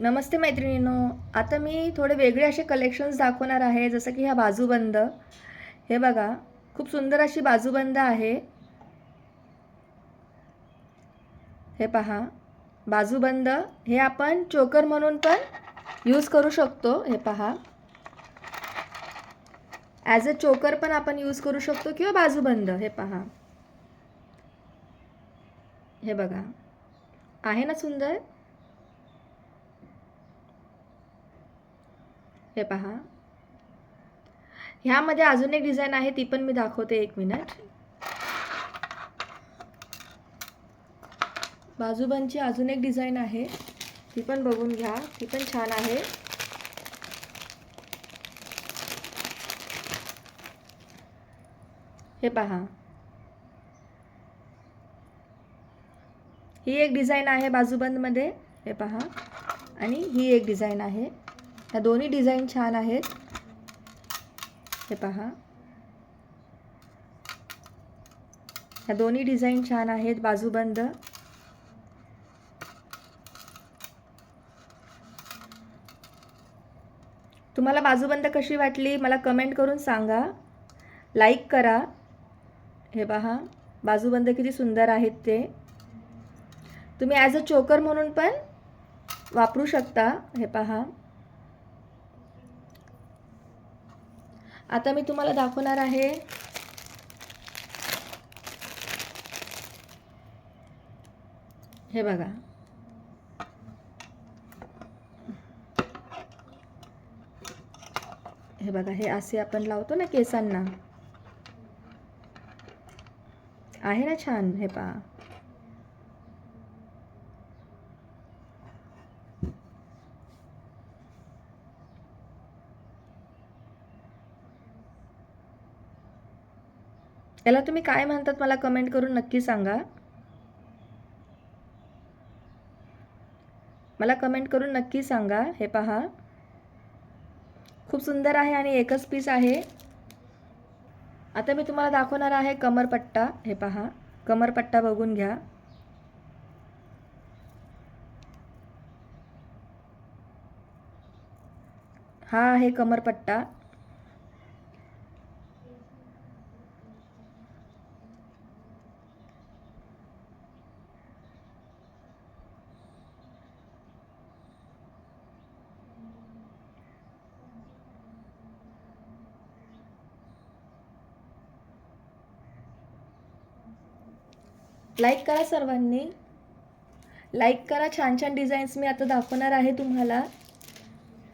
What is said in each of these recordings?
नमस्ते मैत्रिणीनो. आता मी थोडे वेगळे असे कलेक्शन्स दाखवणार आहे. जसं की ह्या बाजूबंद. हे बघा खूप सुंदर अशी बाजूबंद आहे. हे पहा बाजूबंद. हे आपण चोकर म्हणून पण यूज करू शकतो. हे पहा. ॲज अ चोकर पण आपण यूज करू शकतो किंवा बाजूबंद. हे पहा. हे बघा. आहे ना सुंदर? हे पहा. ह्यामध्ये अजून एक डिझाईन आहे ती पण मी दाखवते एक मिनिट बाजूबंदची अजून एक डिझाईन आहे ती पण बघून घ्या ती पण छान आहे. हे पहा. ही एक डिझाईन आहे बाजूबंदमध्ये हे पहा. आणि ही एक डिझाईन आहे. ह्या दोन्ही डिझाईन छान आहेत. हे पहा. ह्या दोन्ही डिझाईन छान आहेत बाजूबंद तुम्हाला बाजूबंद कशी वाटली मला कमेंट करून सांगा. लाईक करा. हे पहा बाजूबंद किती सुंदर आहेत ते. तुम्ही ॲज अ चोकर म्हणून पण वापरू शकता. हे पहा. आता मी तुम्हाला दाखवणार आहे. हे बघा. हे बघा हे असे आपण लावतो ना केसांना. आहे ना छान? हे पहा. याला तुम्ही काय म्हणतात मला कमेंट करून नक्की सांगा. मला कमेंट करून नक्की सांगा हे पहा. खूप सुंदर आहे आणि एकच पीस आहे. आता मी तुम्हाला दाखवणार आहे कमरपट्टा हे पहा. कमरपट्टा बघून घ्या. हा आहे कमरपट्टा. लाईक करा सर्वांनी. लाईक करा. छान छान डिझाईन्स मी आता दाखवणार आहे तुम्हाला.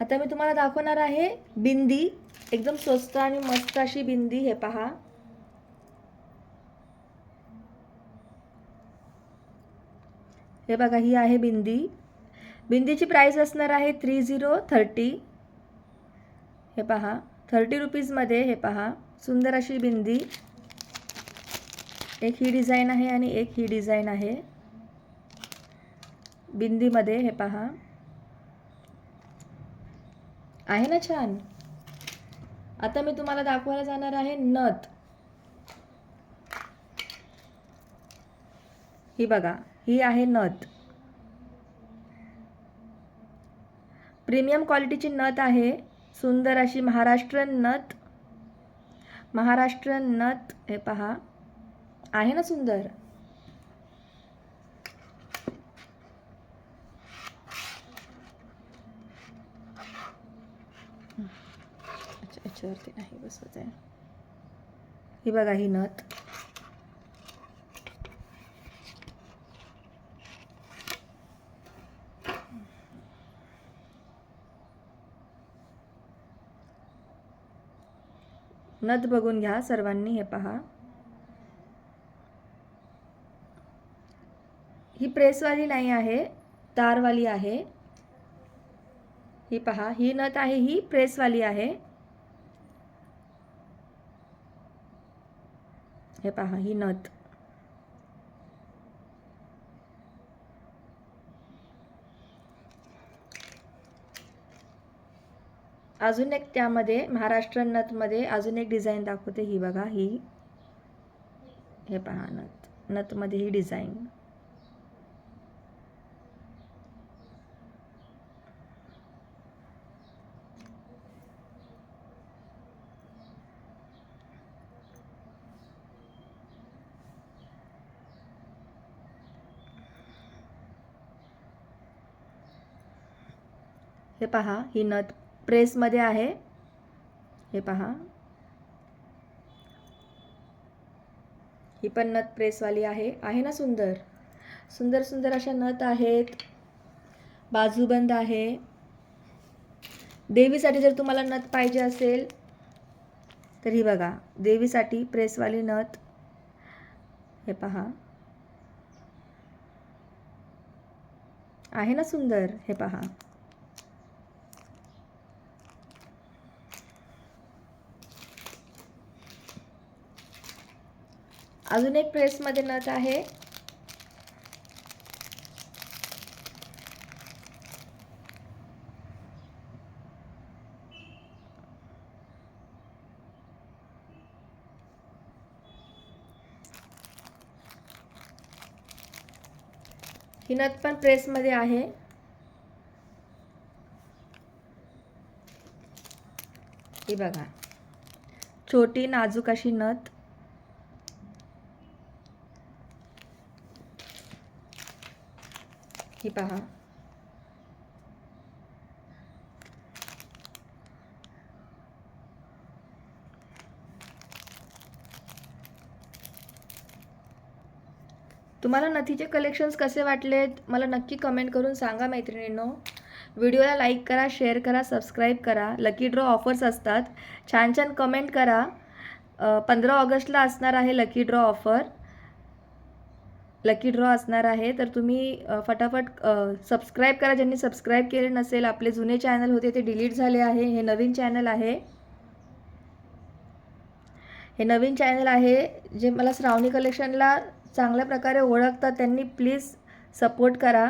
आता मी तुम्हाला दाखवणार आहे बिंदी. एकदम स्वस्त आणि मस्त अशी बिंदी. हे पहा. हे बघा ही आहे बिंदी. बिंदीची प्राईस असणार आहे थ्री झिरो थर्टी हे पहा. थर्टी रुपीजमध्ये हे पहा. सुंदर अशी बिंदी. एक ही डिझाईन आहे आणि एक ही डिझाईन आहे. बिंदीमध्ये हे पहा. आहे ना छान? आता मी तुम्हाला दाखवायला जाणार आहे नथ. ही बघा ही आहे नथ. प्रीमियम क्वालिटीची नथ आहे. सुंदर अशी महाराष्ट्रन नथ. महाराष्ट्रन नथ हे पहा. आहे ना सुंदर? अच्छा याच्यावरती नाही बसवत आहे. ही बघा ही नथ. नथ बघून घ्या सर्वांनी हे पहा. ही प्रेसवाली नाही आहे तारवाली आहे. ही पहा ही नथ आहे ही प्रेसवाली आहे. हे पहा ही नथ. अजून एक त्यामध्ये महाराष्ट्र नथमध्ये अजून एक डिझाईन दाखवते ही बघा ही. हे पहा नथ. नथमध्ये ही डिझाईन. हे पहा ही नथ प्रेसमध्ये आहे. हे पहा. ही पण नथ प्रेसवाली आहे. आहे ना सुंदर? सुंदर सुंदर अशा नथ आहेत. बाजूबंद आहे. देवीसाठी जर तुम्हाला नथ पाहिजे असेल तर ही बघा देवीसाठी प्रेसवाली नथ. हे पहा. आहे ना सुंदर? हे पहा. अजून एक प्रेसमध्ये नथ आहे. ही नथ पण प्रेसमध्ये आहे. ही बघा. छोटी नाजूक अशी नथ. ही पहा. तुम्हाला नथीचे कलेक्शन्स कसे वाटलेत मला नक्की कमेंट करून सांगा मैत्रिणींनो. व्हिडिओला लाईक करा शेअर करा सबस्क्राईब करा. लकी ड्रॉ ऑफर्स असतात. छान छान कमेंट करा पंधरा ऑगस्टला असणार आहे lucky draw offer lucky draw असणार आहे. तर तुम्ही फटाफट सबस्क्राईब करा. ज्यांनी सबस्क्राईब केले नसेल आपले जुने चॅनल होते ते डिलीट झाले आहे. हे नवीन चॅनल आहे. हे नवीन चॅनल आहे जे मला श्रावणी कलेक्शनला चांगल्या प्रकारे ओळखतात. त्यांनी प्लीज सपोर्ट करा.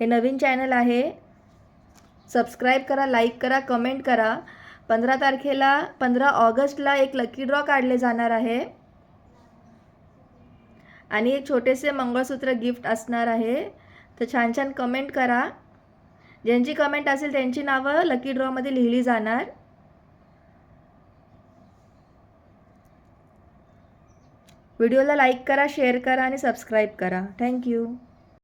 हे नवीन चॅनल आहे. सबस्क्राईब करा लाईक करा कमेंट करा. पंधरा तारखेला पंधरा ऑगस्टला एक लकी ड्रॉ काढले जाणार आहे. आणि एक छोटेसे मंगळसूत्र गिफ्ट असणार आहे. तर छान छान कमेंट करा. ज्यांची कमेंट असेल त्यांची नावं लकी ड्रॉमध्ये लिहिली जाणार. व्हिडिओला लाईक करा शेअर करा आणि सबस्क्राईब करा. थँक्यू